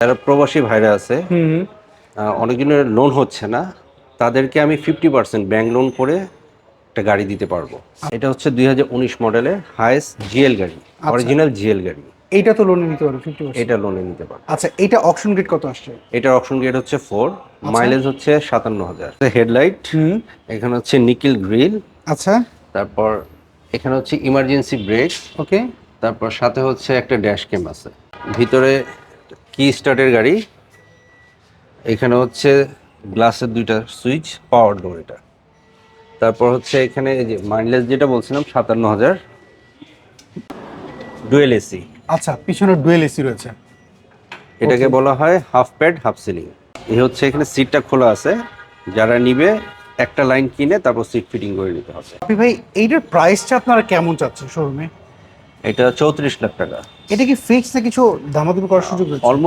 যারা প্রবাসী ভাইরা আছে হুম। অনেকজনের লোন হচ্ছে না তাদেরকে আমি ফিফটি পার্সেন্ট ব্যাংক লোন করে একটা গাড়ি দিতে পারব। এটা হচ্ছে দুই হাজার উনিশ মডেলের হায়েস্ট জিএল গাড়ি অরিজিনাল জিএল গাড়ি। এইটা তো লোনে নিতে পারবে ফিফটি এটা লোনে নিতে পারব। আচ্ছা এটা অপশন গেট কত আসছে? এটার অপশন গেট হচ্ছে ফোর মাইলেজ হচ্ছে সাতান্ন হাজার। হেডলাইট এখানে হচ্ছে নিকেল গ্রিল আচ্ছা। তারপর এখানে হচ্ছে ইমার্জেন্সি ব্রেক ওকে তারপর সাথে হচ্ছে একটা ড্যাশ ক্যাম আছে। ভিতরে কি স্টার্টের গাড়ি? এখানে হচ্ছে গ্লাসের দুইটা সুইচ পাওয়ার ডোর এটা। তারপর হচ্ছে এখানে যে মাইলেজ যেটা বলছিলাম সাতান্ন হাজার। Dual AC. আচ্ছা পিছনে ডুয়েল এসি রয়েছে। এটাকে বলা হয় হাফ প্যাড হাফ সিলিং। এই হচ্ছে এখানে সিটটা খোলা আছে। যারা নিবে একটা লাইন কিনে তারপর সিট ফিটিং করে নিতে হবে। আপনি ভাই এইটার প্রাইসটা আপনারা কেমন চাচ্ছেন শোরুমে? এটা চৌত্রিশ লাখ টাকা। এটা কি ফিক্স না কিছু দামাদামি করার সুযোগ অলমোস্ট